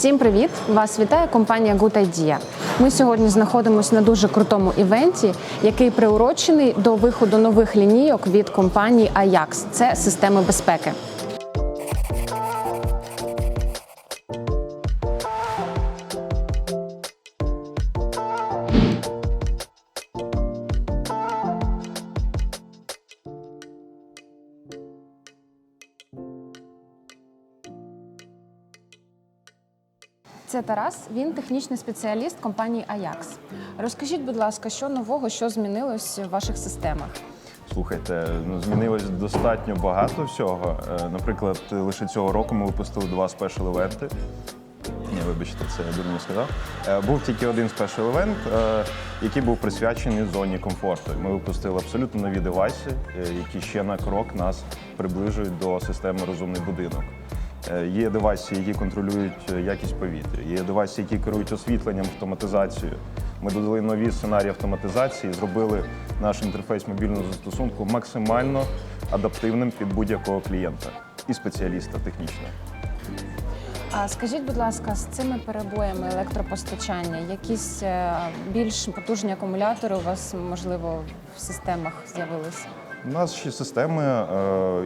Всім привіт! Вас вітає компанія Good Idea. Ми сьогодні знаходимося на дуже крутому івенті, який приурочений до виходу нових лінійок від компанії Ajax. Це системи безпеки. Це Тарас, він технічний спеціаліст компанії Ajax. Розкажіть, будь ласка, що нового, що змінилось в ваших системах? Слухайте, ну змінилось достатньо багато всього. Е, Наприклад, лише цього року ми випустили два спешл івенти. Ні, вибачте, це я дурно сказав. Е, Був тільки один спешл івент, е, який був присвячений зоні комфорту. Ми випустили абсолютно нові девайси, е, які ще на крок нас приближують до системи розумний будинок. Е, Є девайси, які контролюють е, якість повітря, є девайси, які керують освітленням, автоматизацією. Ми додали нові сценарії автоматизації, зробили наш інтерфейс мобільного застосунку максимально адаптивним під будь-якого клієнта і спеціаліста технічного. А скажіть, будь ласка, з цими перебоями електропостачання, якісь е, більш потужні акумулятори у вас можливо в системах з'явилися? У нас ще системи,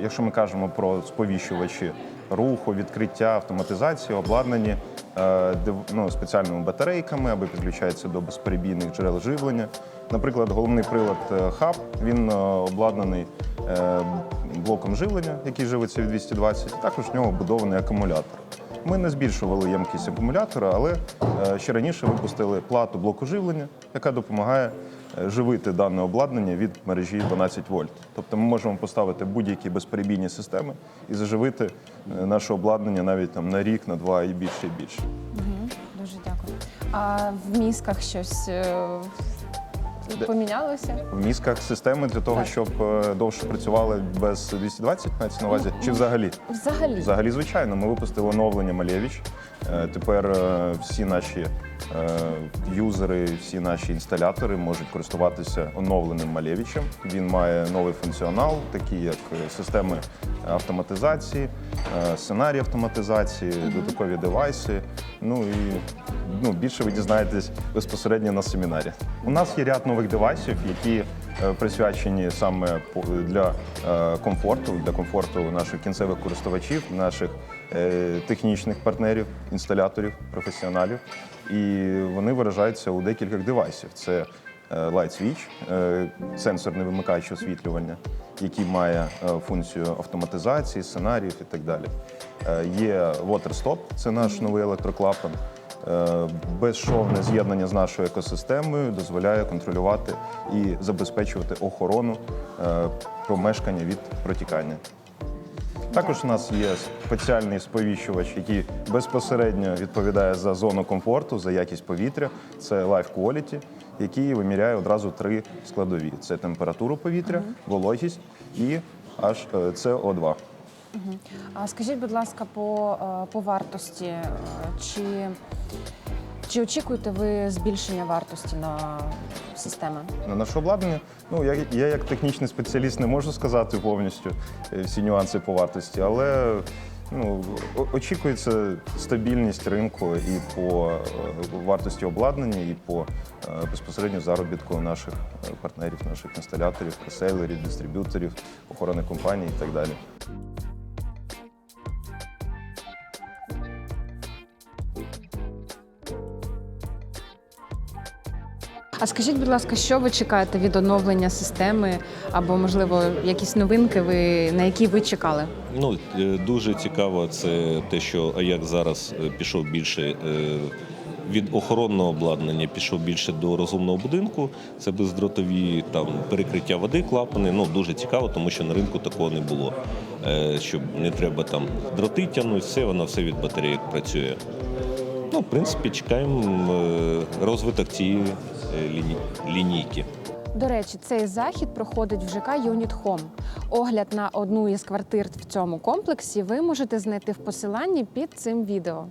якщо ми кажемо про сповіщувачі руху, відкриття, автоматизації, обладнані е, ну, спеціальними батарейками, аби підключаються до безперебійних джерел живлення. Наприклад, головний прилад е, хаб він е, обладнаний блоком живлення, який живиться від 220, і також в нього вбудований акумулятор. Ми не збільшували ємкість акумулятора, але ще раніше випустили плату блоку живлення, яка допомагає живити дане обладнання від мережі 12 вольт. Тобто ми можемо поставити будь-які безперебійні системи і заживити е, наше обладнання навіть там на рік, на два і більше і більше. Дуже дякую. А в мізках щось е, помінялося? В мізках системи для того, Так. щоб е, довше працювали без 220, мається на увазі, чи взагалі? Взагалі. Взагалі, звичайно, ми випустили оновлення Малевич. Е, Тепер е, всі наші е, юзери, всі наші інсталятори можуть користуватися оновленим Малевичем. Він має новий функціонал, такі як системи автоматизації, сценарії автоматизації, додаткові девайси. Ну і ну, більше ви дізнаєтесь безпосередньо на семінарі. У нас є ряд нових девайсів, які присвячені саме для е, комфорту, для комфорту наших кінцевих користувачів, наших е, технічних партнерів, інсталяторів, професіоналів. І вони виражаються у декількох девайсів. Це е, Light Switch, е, сенсорний вимикач освітлювання, який має е, функцію автоматизації, сценаріїв і так далі. Е, Є Water Stop, це наш новий електроклапан. Е, безшовне з'єднання з нашою екосистемою дозволяє контролювати і забезпечувати охорону е, промешкання від протікання. Також у нас є спеціальний сповіщувач, який безпосередньо відповідає за зону комфорту, за якість повітря. Це Life Quality, який виміряє одразу три складові: це температуру повітря, вологість і аж co 2 а скажіть, будь ласка, по е, по вартості, е, чи чи очікуєте ви збільшення вартості на системи? На наше обладнання? Ну я, я як технічний спеціаліст не можу сказати повністю е, всі нюанси по вартості, але ну, очікується стабільність ринку і по вартості обладнання, і по безпосередньо заробітку наших партнерів, наших інсталяторів, реселерів, дистриб'юторів, охорони компаній і так далі. А скажіть, будь ласка, що ви чекаєте від оновлення системи, або, можливо, якісь новинки, ви, на які ви чекали? Ну е, дуже цікаво, це те, що Аяк зараз е, пішов більше е, від охоронного обладнання, пішов більше до розумного будинку. Це бездротові там перекриття води, клапани. Ну дуже цікаво, тому що на ринку такого не було. Щоб не треба там дроти тягнути, все воно все від батареїк працює. Ну, в принципі, чекаємо розвиток цієї ліні- лінійки. До речі, цей захід проходить в ЖК Юніт Хом. Огляд на одну із квартир в цьому комплексі ви можете знайти в посиланні під цим відео.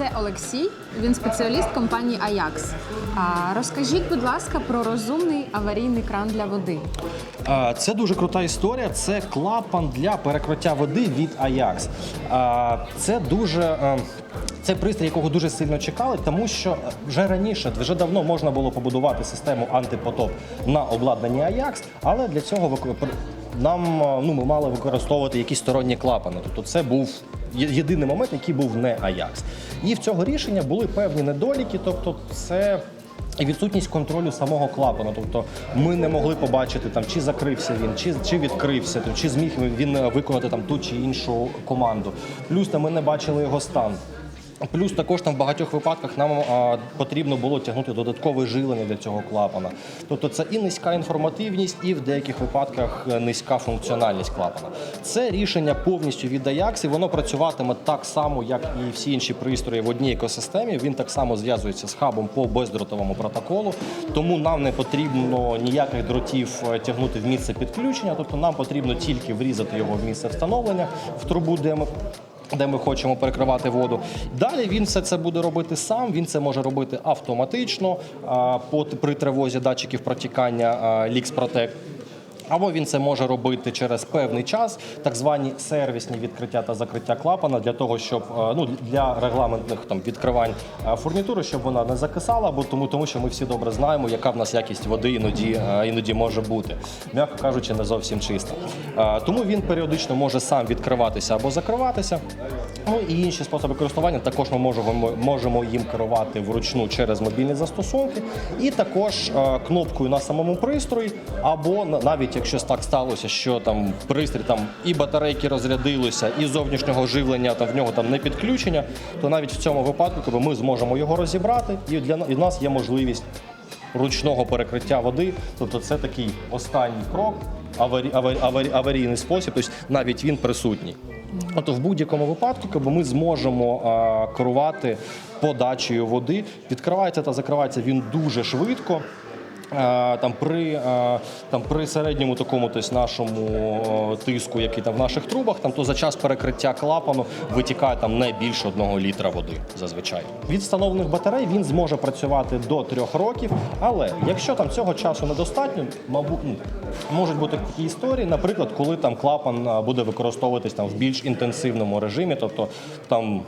Це Олексій. Він спеціаліст компанії Ajax. А розкажіть, будь ласка, про розумний аварійний кран для води. Це дуже крута історія. Це клапан для перекриття води від Ajax. Це дуже. е, Це пристрій, якого дуже сильно чекали, тому що вже раніше, вже давно можна було побудувати систему антипотоп на обладнанні Ajax, але для цього нам е, ну, ми мали використовувати якісь сторонні клапани. Тобто це був єдиний момент, який був не Аякс. І в цього рішення були певні недоліки, тобто це і відсутність контролю самого клапана, Тобто ми не могли побачити там, чи закрився він, чи, чи відкрився, там, чи зміг він виконати там ту чи іншу команду. Плюс там ми не бачили його стан. Плюс також там в багатьох випадках нам а, потрібно було тягнути додаткове жилення для цього клапана. Тобто це і низька інформативність, і в деяких випадках е, низька функціональність клапана. Це рішення повністю від Ajax, і воно працюватиме так само, як і всі інші пристрої в одній екосистемі. Він так само зв'язується з хабом по бездротовому протоколу, тому нам не потрібно ніяких дротів е, тягнути в місце підключення. Тобто нам потрібно тільки врізати його в місце встановлення в трубу, де ми де ми хочемо перекривати воду. Далі він все це буде робити сам. Він це може робити автоматично а, по при тривозі датчиків протікання LixProtect. Або він це може робити через певний час, так звані сервісні відкриття та закриття клапана для того, щоб е, ну для регламентних там відкривань е, фурнітури, щоб вона не закисала, або тому, тому що ми всі добре знаємо, яка в нас якість води іноді е, іноді може бути, м'яко кажучи, не зовсім чиста. Тому він періодично може сам відкриватися або закриватися. Ну і інші способи користування також ми можемо, можемо їм керувати вручну через мобільні застосунки, і також кнопкою на самому пристрої, або навіть якщо так сталося, що там пристрій там і батарейки розрядилися, і зовнішнього живлення там в нього там не підключення, то навіть в цьому випадку ми зможемо його розібрати, і для і в нас є можливість ручного перекриття води. Тобто це такий останній крок, аварі, аварі, аварі, аварійний спосіб, тобто навіть він присутній. Тобто в будь-якому випадку якби, ми зможемо а, керувати подачею води. Відкривається та закривається він дуже швидко. Е, Там при, е, там при середньому такому тобто, нашому е, тиску, який там в наших трубах, там то за час перекриття клапану витікає там не більше одного літра води зазвичай. Від встановлених батарей він зможе працювати до трьох років, але якщо там цього часу недостатньо, мабуть, ну, можуть бути такі історії, наприклад, коли там клапан буде використовуватись там в більш інтенсивному режимі, тобто там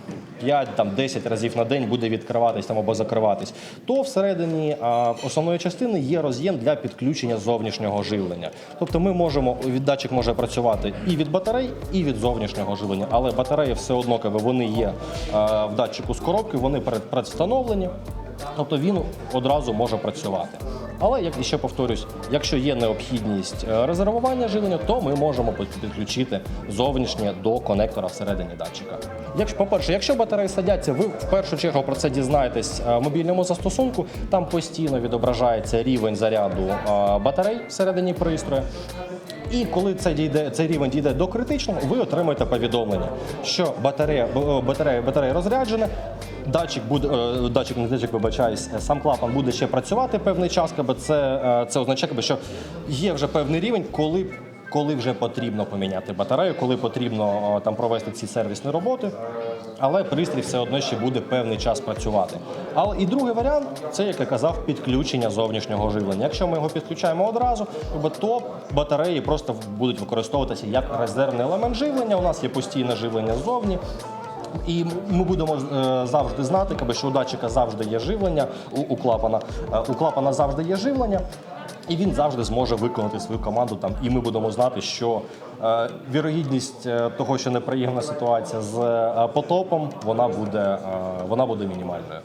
5-10 разів на день буде відкриватись там або закриватись, то всередині основної частини є роз'єм для підключення зовнішнього живлення. Тобто ми можемо, віддатчик може працювати і від батарей, і від зовнішнього живлення, але батареї все одно якби, вони є в датчику з коробки, вони перед- предвстановлені. Тобто він одразу може працювати. Але як і ще повторюсь, якщо є необхідність е, резервування живлення, то ми можемо підключити зовнішнє до конектора всередині датчика. Якщо, по-перше, якщо батареї садяться, ви в першу чергу про це дізнаєтесь е, в мобільному застосунку. Там постійно відображається рівень заряду е, батарей всередині пристрою. І коли це дійде, цей рівень дійде до критичного, ви отримаєте повідомлення, що батарея, батарея, батарея розряджена, датчик буде, е, датчик, не датчик, вибачаюсь, е, сам клапан буде ще працювати певний час, якби це, е, це означає, що є вже певний рівень, коли, коли вже потрібно поміняти батарею, коли потрібно там провести ці сервісні роботи. Але пристрій все одно ще буде певний час працювати. Але і другий варіант це, як я казав, підключення зовнішнього живлення. Якщо ми його підключаємо одразу, то батареї просто будуть використовуватися як резервний елемент живлення. У нас є постійне живлення ззовні. І ми будемо е, завжди знати, каби, що у датчика завжди є живлення, у, клапана. Е, у клапана завжди є живлення, і він завжди зможе виконати свою команду там. І ми будемо знати, що е, вірогідність того, що неприємна ситуація з потопом, вона буде, вона буде мінімальною.